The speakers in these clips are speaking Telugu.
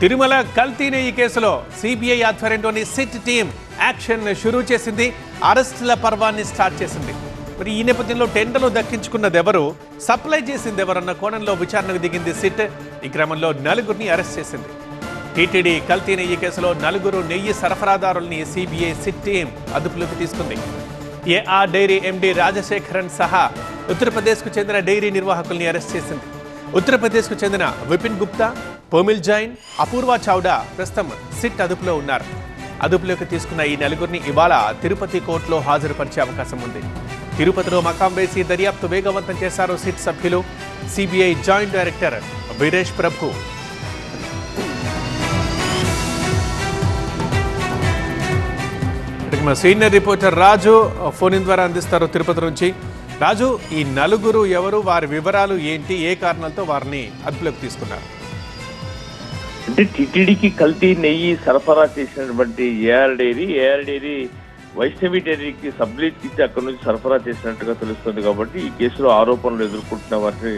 తిరుమల కల్తీ నెయ్యి కేసులో సిబిఐ ఆధ్వర్యంలోని సిట్ టీం యాక్షన్ షురూ చేసింది. అరెస్టుల పర్వాన్ని స్టార్ట్ చేసింది. మరి ఈ నేపథ్యంలో టెండర్లు దక్కించుకున్నది ఎవరు? సప్లై చేసింది ఎవరన్న కోణంలో విచారణకు దిగింది సిట్. ఈ క్రమంలో నలుగురిని అరెస్ట్ చేసింది. టీటీడీ కల్తీ నెయ్యి కేసులో నలుగురు నెయ్యి సరఫరాదారుల్ని సిబిఐ సిట్ టీం అదుపులోకి తీసుకుంది. ఏఆర్ డైరీ ఎండి రాజశేఖరన్ సహా ఉత్తరప్రదేశ్కు చెందిన డైరీ నిర్వాహకుల్ని అరెస్ట్ చేసింది. ఉత్తరప్రదేశ్కు చెందిన విపిన్ గుప్తా పోమిల్ జైన్ అపూర్వ చౌడా ప్రస్తుతం సిట్ అదుపులో ఉన్నారు. అదుపులోకి తీసుకున్న ఈ నలుగురిని ఇవాళ తిరుపతి కోర్టులో హాజరుపరిచే అవకాశం ఉంది. తిరుపతిలో మకాం వేసి దర్యాప్తు వేగవంతం చేశారు సిట్ సభ్యులు CBI joint director Veeresh Prabhu. Senior reporter Raju phone in ద్వారా అందిస్తారు తిరుపతి నుంచి. రాజు ఈ నలుగురు ఎవరు వారి వివరాలు ఏంటి ఏ కారణాలతో వారిని అదుపులోకి తీసుకున్నారు? అంటే టిటిడికి కల్తీ నెయ్యి సరఫరా చేసినటువంటి AR dairy AR dairy Vaishnavi డైరీకి సబ్లీట్ ఇచ్చి అక్కడి నుంచి సరఫరా చేసినట్టుగా తెలుస్తుంది కాబట్టి ఈ కేసులో ఆరోపణలు ఎదుర్కొంటున్న వారిని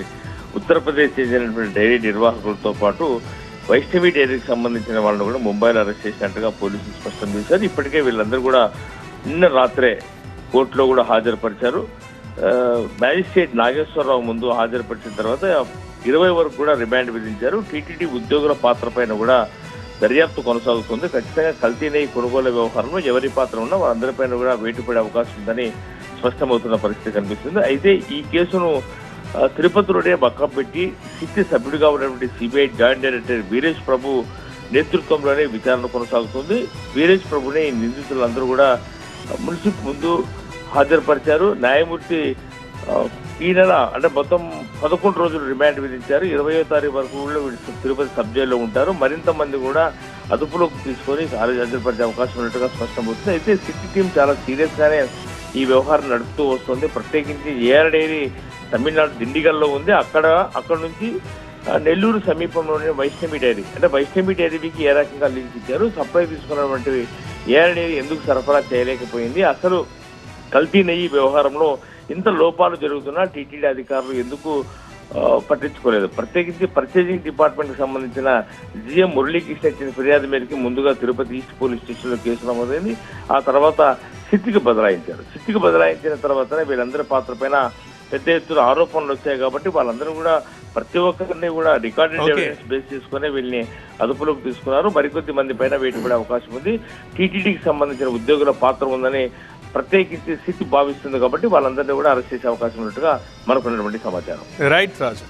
ఉత్తరప్రదేశ్ చెందినటువంటి డైరీ నిర్వాహకులతో పాటు వైష్ణవి డైరీకి సంబంధించిన వాళ్ళని కూడా ముంబైలో అరెస్ట్ చేసినట్టుగా పోలీసులు స్పష్టం చేశారు. ఇప్పటికే వీళ్ళందరూ కూడా నిన్న రాత్రే కోర్టులో కూడా హాజరుపరిచారు. మ్యాజిస్ట్రేట్ నాగేశ్వరరావు ముందు హాజరుపరిచిన తర్వాత ఇరవై వరకు కూడా రిమాండ్ విధించారు. టీటీడీ ఉద్యోగుల పాత్ర పైన కూడా దర్యాప్తు కొనసాగుతుంది. ఖచ్చితంగా కల్తీ నెయ్యి కొనుగోలు వ్యవహారంలో ఎవరి పాత్ర ఉన్నా వారందరిపైన కూడా వేటుపడే అవకాశం ఉందని స్పష్టమవుతున్న పరిస్థితి కనిపిస్తుంది. అయితే ఈ కేసును తిరుపతిలోనే బక్క పెట్టి సిట్టి సభ్యుడిగా ఉన్నటువంటి CBI joint director Veeresh Prabhu నేతృత్వంలోనే విచారణ కొనసాగుతుంది. వీరేష్ ప్రభుని నిందితులందరూ కూడా మున్సిప్ ముందు హాజరుపరిచారు. న్యాయమూర్తి ఈ నెల అంటే మొత్తం పదకొండు రోజులు రిమాండ్ విధించారు. ఇరవయో తారీఖు వరకు కూడా వీళ్ళు తిరుపతి సబ్ జైల్లో ఉంటారు. మరింత మంది కూడా అదుపులోకి తీసుకొని హాజరుపరిచే అవకాశం ఉన్నట్టుగా స్పష్టమవుతుంది అయితే సిటీ టీం చాలా సీరియస్ గానే ఈ వ్యవహారం నడుపుతూ వస్తుంది. ప్రత్యేకించి ఏఆర్ డైరీ తమిళనాడు దిండిగల్లో ఉంది. అక్కడ అక్కడ నుంచి నెల్లూరు సమీపంలోని వైష్ణవి డైరీ అంటే వైష్ణవి డైరీకి ఏ రకంగా లింక్ ఇచ్చారు? సప్లై తీసుకున్నటువంటి ఏఆర్ డైరీ ఎందుకు సరఫరా చేయలేకపోయింది? అసలు కల్తీ నెయ్యి వ్యవహారంలో ఇంత లోపాలు జరుగుతున్నా టీటీడీ అధికారులు ఎందుకు పట్టించుకోలేదు? ప్రత్యేకించి పర్చేజింగ్ డిపార్ట్మెంట్కి సంబంధించిన జిఎం మురళీకృష్ణ ఇచ్చిన ఫిర్యాదు మేరకు ముందుగా తిరుపతి ఈస్ట్ పోలీస్ స్టేషన్లో కేసు నమోదైంది. ఆ తర్వాత సిట్టికి బదలాయించారు. సిట్టికి బదలాయించిన తర్వాతనే వీళ్ళందరి పాత్ర పైన పెద్ద ఎత్తున ఆరోపణలు వచ్చాయి కాబట్టి వాళ్ళందరూ కూడా ప్రతి ఒక్కరిని కూడా రికార్డెడ్. ఎవిడెన్స్ బేస్ చేసుకుని వీళ్ళని అదుపులోకి తీసుకున్నారు. మరికొద్ది మంది పైన వేటుపడే అవకాశం ఉంది. టీటీడీకి సంబంధించిన ఉద్యోగుల పాత్ర ఉందని ప్రత్యేకించి స్థితి భావిస్తుంది కాబట్టి వాళ్ళందరినీ కూడా అరెస్ట్ చేసే అవకాశం ఉన్నట్టుగా మనకున్నటువంటి సమాచారం. రైట్ రాజు.